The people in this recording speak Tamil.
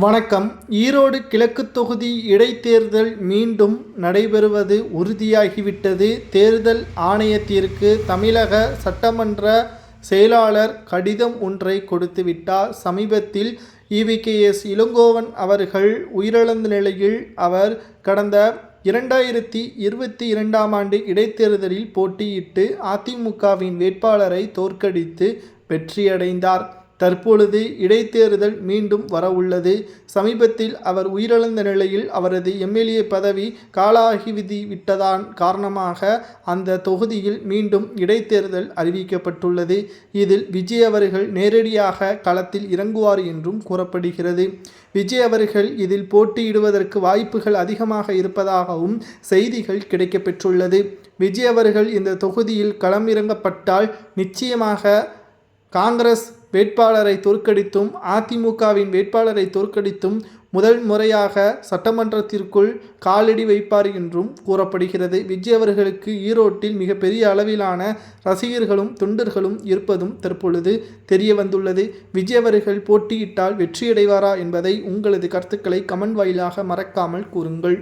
வணக்கம். ஈரோடு கிழக்கு தொகுதி இடைத்தேர்தல் மீண்டும் நடைபெறுவது உறுதியாகிவிட்டது. தேர்தல் ஆணையத்திற்கு தமிழக சட்டமன்ற செயலாளர் கடிதம் ஒன்றை கொடுத்துவிட்டார். சமீபத்தில் இவிகேஎஸ் இளங்கோவன் அவர்கள் உயிரிழந்த நிலையில் அவர் கடந்த இரண்டாயிரத்தி இருபத்தி இரண்டாம் ஆண்டு இடைத்தேர்தலில் போட்டியிட்டு அதிமுகவின் வேட்பாளரை தோற்கடித்து வெற்றியடைந்தார். தற்பொழுது இடைத்தேர்தல் மீண்டும் வரவுள்ளது. சமீபத்தில் அவர் உயிரிழந்த நிலையில் அவரது எம்எல்ஏ பதவி காலாகிவிதி விட்டதான் காரணமாக அந்த தொகுதியில் மீண்டும் இடைத்தேர்தல் அறிவிக்கப்பட்டுள்ளது. இதில் விஜய் அவர்கள் நேரடியாக களத்தில் இறங்குவார் என்றும் கூறப்படுகிறது. விஜய் அவர்கள் இதில் போட்டியிடுவதற்கு வாய்ப்புகள் அதிகமாக இருப்பதாகவும் செய்திகள் கிடைக்கப்பெற்றுள்ளது. விஜய் அவர்கள் இந்த தொகுதியில் களமிறங்கப்பட்டால் நிச்சயமாக காங்கிரஸ் வேட்பாளரை தோற்கடித்தும் அதிமுகவின் வேட்பாளரை தோற்கடித்தும் முதல் முறையாக சட்டமன்றத்திற்குள் காலடி வைப்பார் என்றும் கூறப்படுகிறது. விஜய் அவர்களுக்கு ஈரோட்டில் மிகப்பெரிய அளவிலான ரசிகர்களும் தொண்டர்களும் இருப்பதும் தற்பொழுது தெரிய வந்துள்ளது விஜய் அவர்கள் போட்டியிட்டால் வெற்றியடைவாரா என்பதை உங்களது கருத்துக்களை கமெண்ட் வாயிலாக மறக்காமல் கூறுங்கள்.